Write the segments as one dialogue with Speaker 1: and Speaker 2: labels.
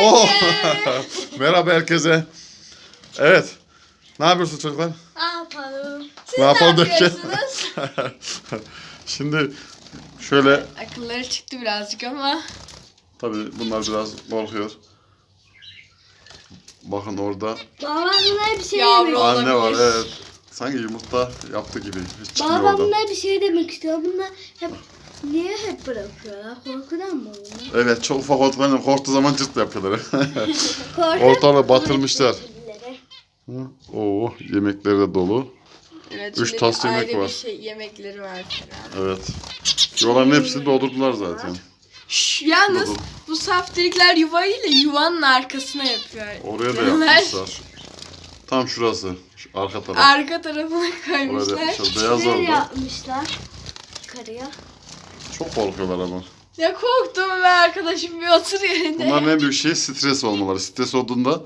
Speaker 1: Oh! Merhaba herkese. Evet. Ne yapıyorsunuz çocuklar?
Speaker 2: Ne yapalım?
Speaker 1: ne yapalım
Speaker 2: yapıyorsunuz?
Speaker 1: Şimdi şöyle
Speaker 2: Akılları çıktı birazcık ama.
Speaker 1: tabii bunlar biraz korkuyor. Bakın orada
Speaker 3: Babamla bir şey
Speaker 2: Yavru
Speaker 3: demek
Speaker 1: anne var
Speaker 2: olabilir.
Speaker 1: evet. Sanki yumurta yaptı gibi. Hiç çıkmıyor oradan.
Speaker 3: Babamla bir şey demek istiyor. Bunlar hep niye hep bırakıyorlar? Korkudan mı bunlar?
Speaker 1: Evet çok ufak olduklarında korktuğu zaman cırt yapıyorlar. Ortalığı batırmışlar. Hı, Oo yemekleri de dolu.
Speaker 2: Evet,
Speaker 1: Üç
Speaker 2: şimdi
Speaker 1: tas
Speaker 2: bir
Speaker 1: yemek
Speaker 2: ayrı
Speaker 1: var.
Speaker 2: Bir şey, yemekleri var falan.
Speaker 1: Evet. Yuvaların hepsini doldurdular zaten.
Speaker 2: Şş, yalnız
Speaker 1: Dolu.
Speaker 2: bu saftirikler yuvayı ile yuvanın arkasına yapıyor.
Speaker 1: Oraya da
Speaker 2: Bunlar
Speaker 1: yapmışlar. Tam şurası. Şu arka taraf.
Speaker 2: Arka tarafına
Speaker 1: Oraya da
Speaker 2: koymuşlar.
Speaker 1: yapmışlar. Beyaz
Speaker 3: Şuraya
Speaker 1: orada.
Speaker 3: yapmışlar. Yukarıya.
Speaker 1: Çok korkuyorlar ama.
Speaker 2: Ya korktum ve arkadaşım bir otur yerinde.
Speaker 1: Bunların en büyük şeyi stres olmaları. Stres olduğunda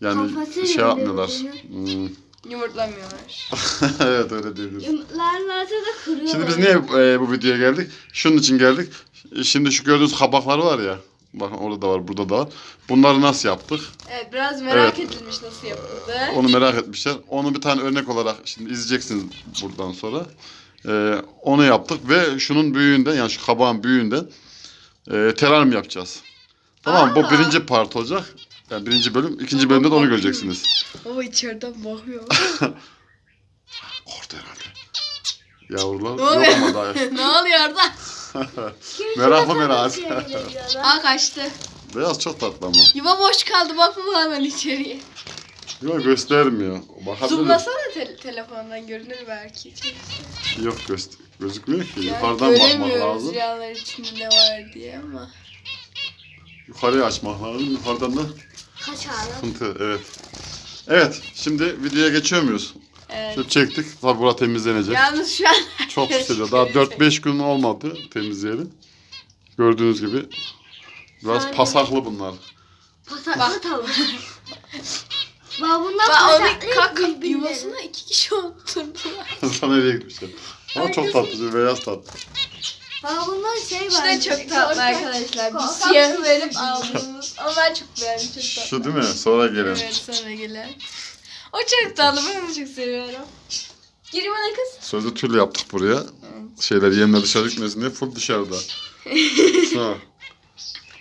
Speaker 1: yani
Speaker 3: Kafası
Speaker 1: şey yapmıyorlar. Hmm.
Speaker 2: Yumurtlamıyorlar.
Speaker 1: evet öyle diyebiliriz.
Speaker 3: Yumurtlarlarsa da kırıyorlar.
Speaker 1: Şimdi biz niye e, bu videoya geldik? Şunun için geldik. Şimdi şu gördüğünüz kabaklar var ya. Bakın orada da var, burada da var. Bunları nasıl yaptık?
Speaker 2: Evet biraz merak
Speaker 1: Evet.
Speaker 2: edilmiş nasıl yapıldı.
Speaker 1: Onu merak etmişler. Onu bir tane örnek olarak şimdi izleyeceksiniz buradan sonra. E, onu yaptık ve şunun büyüğünden yani şu kabağın büyüğünden e, teraryum yapacağız. Tamam mı? bu
Speaker 2: Aa.
Speaker 1: birinci part olacak. Yani birinci bölüm. ikinci bölümde de onu göreceksiniz.
Speaker 2: O içeriden bakıyor.
Speaker 1: Korktu herhalde. Yavrular
Speaker 2: Ne
Speaker 1: yok ama daha.
Speaker 2: ne oluyor orada?
Speaker 1: Meraklı merak.
Speaker 2: Aa kaçtı.
Speaker 1: Beyaz çok tatlı ama.
Speaker 2: Yuva boş kaldı bakma hemen içeriye.
Speaker 1: Yok göstermiyor. Bakabilir.
Speaker 2: Zoomlasana te- telefondan görünür belki.
Speaker 1: Yok göster gözükmüyor ki.
Speaker 2: Yani
Speaker 1: Yukarıdan bakmak
Speaker 2: göremiyoruz
Speaker 1: lazım.
Speaker 2: rüyalar içinde ne var diye ama.
Speaker 1: Yukarıya açmak lazım. Yukarıdan da
Speaker 3: Kaçarlar.
Speaker 1: sıkıntı. Evet. Evet. Şimdi videoya geçiyor muyuz?
Speaker 2: Evet.
Speaker 1: Şöyle çektik. Tabi bura temizlenecek.
Speaker 2: Yalnız şu an
Speaker 1: Çok ediyor. Daha 4-5 gün olmadı temizleyelim. Gördüğünüz gibi. Biraz
Speaker 3: Yani-
Speaker 1: pasaklı bunlar.
Speaker 3: Patak
Speaker 2: Bak.
Speaker 3: patalım. Bak bunlar
Speaker 2: Bak onu kalk yuvasına iki kişi oturdular.
Speaker 1: Sana nereye gitmişler? Ama çok tatlı. Beyaz tatlı.
Speaker 3: Bak bunlar şey var.
Speaker 2: İşte çok tatlı arkadaşlar. Biz siyah
Speaker 3: bir
Speaker 2: verip aldığımız. Ama ben çok beğendim. Çok tatlı.
Speaker 1: Şu değil mi? Sonra gelen.
Speaker 2: Evet sonra gelen. O çok tatlı. Ben onu çok seviyorum. Gir bana kız.
Speaker 1: Sözlü tül yaptık buraya. Şeyler yemler dışarı gitmesin diye full dışarıda. ha.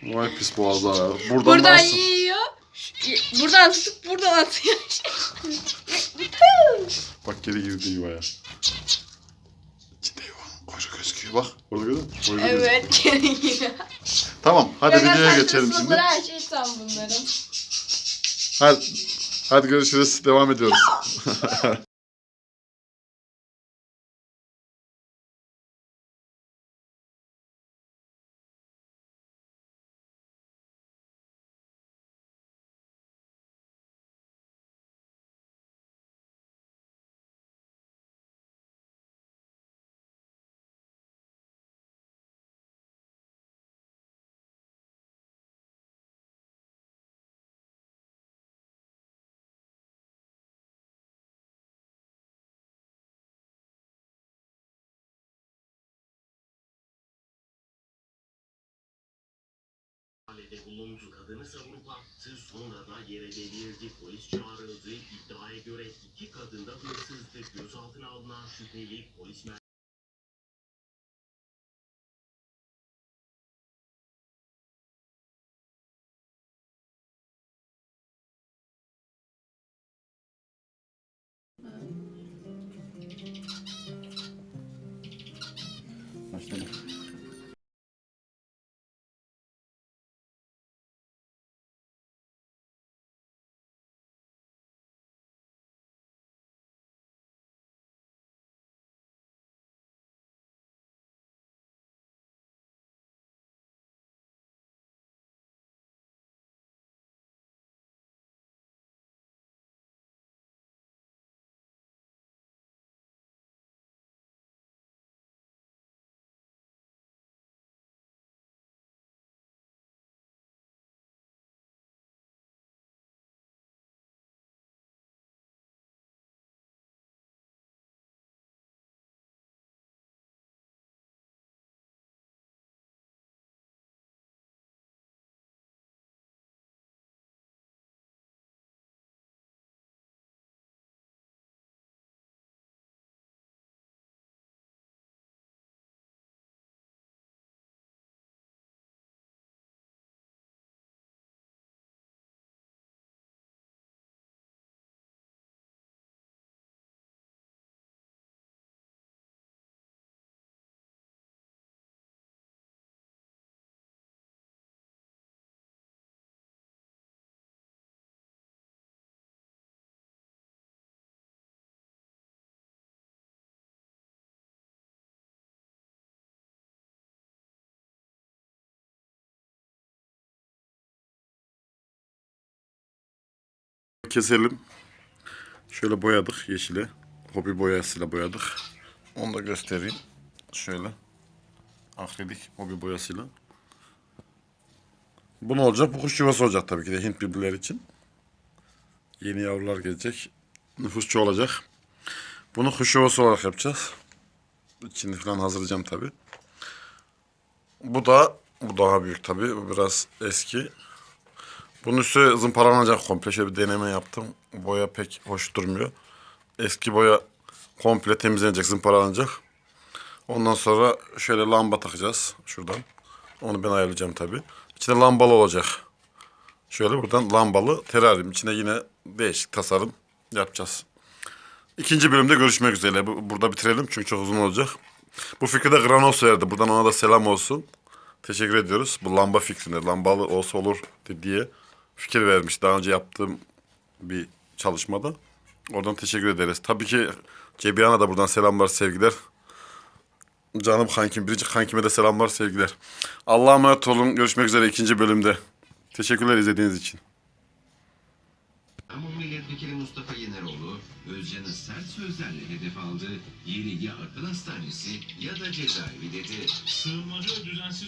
Speaker 1: Vay pis boğazlar. ya. Buradan,
Speaker 2: Buradan
Speaker 1: nasıl?
Speaker 2: yiyor. Buradan tutup buradan atıyor.
Speaker 1: Bak geri girdi yuvaya. İçinde yuva. Koca gözüküyor bak. Orada? Koca gözüküyor.
Speaker 2: evet geri yiyor.
Speaker 1: Tamam hadi
Speaker 2: Fakat
Speaker 1: videoya geçelim şimdi.
Speaker 2: Her şey tam bunların.
Speaker 1: Hadi, hadi görüşürüz. Devam ediyoruz.
Speaker 4: bulundu. Kadını savunup attı. Sonra da yere devirdi. Polis çağrıldı. İddiaya göre iki kadın da hırsızdı. Gözaltına alınan şüpheli polis
Speaker 1: Keselim. Şöyle boyadık yeşile. Hobi boyasıyla boyadık. Onu da göstereyim. Şöyle. Akrilik hobi boyasıyla. Bu ne olacak? Bu kuş yuvası olacak tabii ki de Hint birbirleri için. Yeni yavrular gelecek. Nüfusçu olacak. Bunu kuş yuvası olarak yapacağız. İçini falan hazırlayacağım tabii. Bu da bu daha büyük tabii. Bu biraz eski. Bunun üstü zımparalanacak komple. Şöyle bir deneme yaptım. Boya pek hoş durmuyor. Eski boya komple temizlenecek, zımparalanacak. Ondan sonra şöyle lamba takacağız şuradan. Onu ben ayarlayacağım tabii. İçine lambalı olacak. Şöyle buradan lambalı teraryum. İçine yine değişik tasarım yapacağız. İkinci bölümde görüşmek üzere. Bu- Burada bitirelim çünkü çok uzun olacak. Bu fikri de Granos verdi. Buradan ona da selam olsun. Teşekkür ediyoruz. Bu lamba fikrine, lambalı olsa olur diye fikir vermiş. Daha önce yaptığım bir çalışmada. Oradan teşekkür ederiz. Tabii ki Cebiyan'a da buradan selamlar, sevgiler. Canım kankim, birinci kankime de selamlar, sevgiler. Allah'a emanet olun. Görüşmek üzere ikinci bölümde. Teşekkürler izlediğiniz için.
Speaker 5: İstanbul Milletvekili Mustafa Yeneroğlu, Özcan'ı sert sözlerle hedef aldı. Yeri ya akıl hastanesi ya da cezaevi dedi.
Speaker 6: Sığınmacı düzensiz